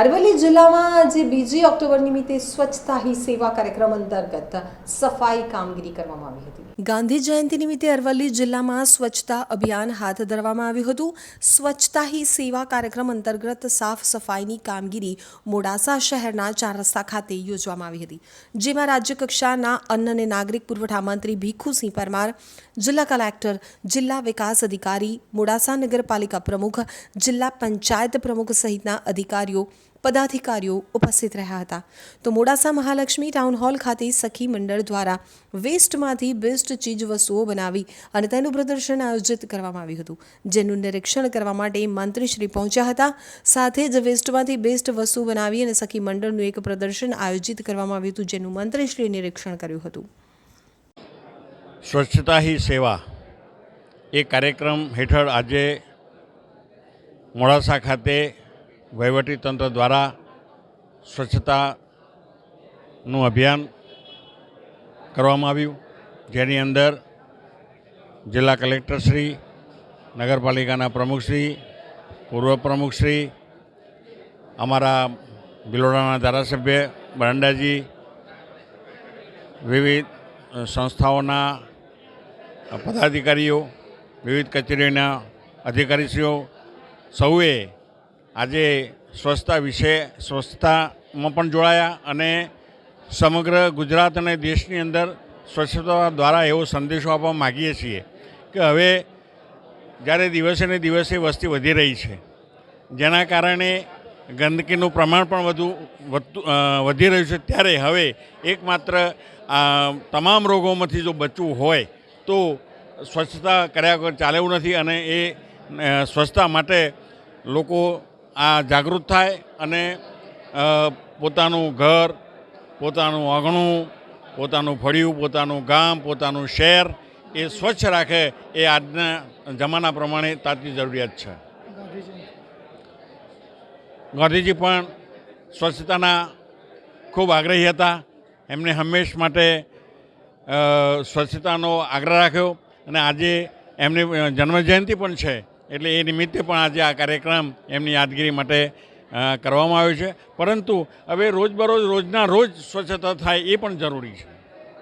અરવલ્લી જિલ્લામાં આજે બીજી ઓક્ટોબર નિમિત્તે સ્વચ્છતા હી સેવા કાર્યક્રમ અંતર્ગત સફાઈ કામગીરી કરવામાં આવી હતી. ગાંધી જયંતિ નિમિત્તે અરવલ્લી જિલ્લામાં સ્વચ્છતા અભિયાન હાથ ધરવામાં આવ્યું હતું. સ્વચ્છતા હી સેવા કાર્યક્રમ અંતર્ગત સાફ સફાઈની કામગીરી મોડાસા શહેરના ચાર રસ્તા ખાતે યોજવામાં આવી હતી. જેમાં રાજ્ય કક્ષાના અન્ન અને નાગરિક પુરવઠા મંત્રી ભીખુસિંહ પરમાર, જિલ્લા કલેક્ટર જિલ્લા વિકાસ અધિકારી, મોડાસા નગરપાલિકા પ્રમુખ, જિલ્લા પંચાયત પ્રમુખ સહિતના અધિકારીઓ પદાધિકારીઓ ઉપસ્થિત રહ્યા હતા. તો મોડાસા મહાલક્ષ્મી ટાઉન હોલ ખાતે સખી મંડળ દ્વારા વેસ્ટમાંથી બેસ્ટ ચીજ વસ્તુઓ બનાવી અને તેનું પ્રદર્શન આયોજિત કરવામાં આવ્યું હતું, જેનું નિરીક્ષણ કરવા માટે મંત્રીશ્રી પહોંચ્યા હતા. સાથે જ વેસ્ટમાંથી બેસ્ટ વસ્તુ બનાવી અને સખી મંડળનું એક પ્રદર્શન આયોજિત કરવામાં આવ્યું હતું, જેનું મંત્રીશ્રીએ નિરીક્ષણ કર્યું હતું. સ્વચ્છતા હી સેવા. એ કાર્યક્રમ હેઠળ આજે મોડાસા ખાતે વહીવટીતંત્ર દ્વારા સ્વચ્છતાનું અભિયાન કરવામાં આવ્યું. જેની અંદર જિલ્લા કલેક્ટરશ્રી નગરપાલિકાના પ્રમુખશ્રી પૂર્વ પ્રમુખશ્રી અમારા ભિલોડાના ધારાસભ્ય બરંડાજી, વિવિધ સંસ્થાઓના પદાધિકારીઓ, વિવિધ કચેરીઓના અધિકારીશ્રીઓ, સૌએ આજે સ્વચ્છતા વિશે, સ્વચ્છતામાં પણ જોડાયા અને સમગ્ર ગુજરાત અને દેશની અંદર સ્વચ્છતા દ્વારા એવો સંદેશો આપવા માગીએ છીએ કે હવે જ્યારે દિવસે ને દિવસે વસ્તી વધી રહી છે, જેના કારણે ગંદકીનું પ્રમાણ પણ વધુ, વધતું વધી રહ્યું છે, ત્યારે હવે એકમાત્ર તમામ રોગોમાંથી જો બચવું હોય, તો સ્વચ્છતા કર્યા વગર ચાલે એવું નથી અને એ સ્વચ્છતા માટે લોકો આ જાગૃત થાય અને પોતાનું ઘર, પોતાનું આંગણું પોતાનું ફળિયું, પોતાનું ગામ, પોતાનું શહેર એ સ્વચ્છ રાખે એ આજના જમાના પ્રમાણે તાતી જરૂરિયાત છે. ગાંધીજી પણ સ્વચ્છતાના ખૂબ આગ્રહી હતા. એમને હંમેશ માટે સ્વચ્છતાનો આગ્રહ રાખ્યો અને આજે એમની જન્મજયંતિ પણ છે. એટલે એ નિમિત્તે પણ આજે આ કાર્યક્રમ એમની યાદગીરી માટે કરવામાં આવ્યો છે. પરંતુ હવે રોજબરોજ રોજના રોજ સ્વચ્છતા થાય એ પણ જરૂરી છે.